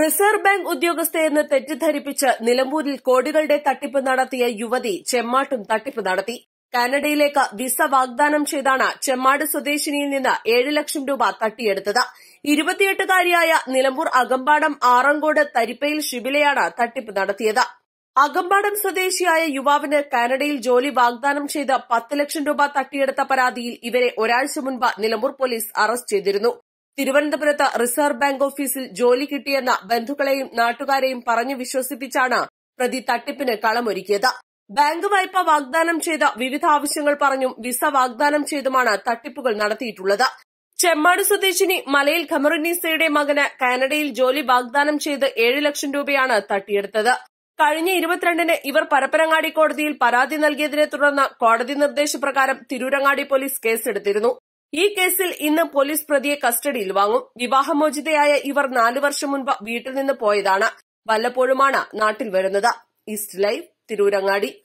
Reserve bank ഉദ്യോഗസ്ഥയെന്ന് തെറ്റിദ്ധരിപ്പിച്ച് നിലമ്പൂരിൽ കോടികളുടെ തട്ടിപ്പ് നടത്തിയ യുവതി ചെമ്മാട്ടും തട്ടിപ്പ് നടത്തി. കാനഡയിലേക്ക് വിസ വാഗ്ദാനം ചെയ്താണ് ചെമ്മാട് സ്വദേശിനിയിൽ നിന്ന് ഏഴ് ലക്ഷം രൂപ തട്ടിയെടുത്തത്. ഇരുപത്തിയെട്ടുകാരിയായ നിലമ്പൂർ അകമ്പാടം ആറങ്കോട് തരിപ്പയിൽ ഷിബിലയാണ് തട്ടിപ്പ് നടത്തിയത്. അകമ്പാടം സ്വദേശിയായ യുവാവിന് കാനഡയിൽ ജോലി വാഗ്ദാനം ചെയ്ത് പത്ത് ലക്ഷം രൂപ തട്ടിയെടുത്ത പരാതിയിൽ ഇവരെ ഒരാഴ്ച മുൻപ് നിലമ്പൂർ പോലീസ് അറസ്റ്റ് ചെയ്തിരുന്നു. തിരുവനന്തപുരത്ത് റിസർവ് ബാങ്ക് ഓഫീസിൽ ജോലി കിട്ടിയെന്ന ബന്ധുക്കളെയും നാട്ടുകാരെയും പറഞ്ഞു വിശ്വസിപ്പിച്ചാണ് പ്രതി തട്ടിപ്പിന് കളമൊരുക്കിയത്. ബാങ്ക് വായ്പ വാഗ്ദാനം ചെയ്ത വിവിധ ആവശ്യങ്ങൾ പറഞ്ഞും വിസ വാഗ്ദാനം ചെയ്തുമാണ് തട്ടിപ്പുകൾ നടത്തിയിട്ടുള്ളത്. ചെമ്മാട് സ്വദേശിനി മലയിൽ ഖമറുന്നീസയുടെ മകന് കാനഡയിൽ ജോലി വാഗ്ദാനം ചെയ്ത് ഏഴ് ലക്ഷം രൂപയാണ് തട്ടിയെടുത്തത്. കഴിഞ്ഞ ഇരുപത്തിരണ്ടിന് ഇവർ പരപ്പനങ്ങാടി കോടതിയിൽ പരാതി നൽകിയതിനെ തുടർന്ന് കോടതി നിർദ്ദേശപ്രകാരം തിരൂരങ്ങാടി പോലീസ് കേസെടുത്തിരുന്നു. ഈ കേസിൽ ഇന്ന് പോലീസ് പ്രതിയെ കസ്റ്റഡിയിൽ വാങ്ങും. വിവാഹമോചിതയായ ഇവർ നാലു വർഷം മുൻപ് വീട്ടിൽ നിന്ന് പോയതാണ്. വല്ലപ്പോഴുമാണ് നാട്ടിൽ വരുന്നത്. East Live Tirurangadi.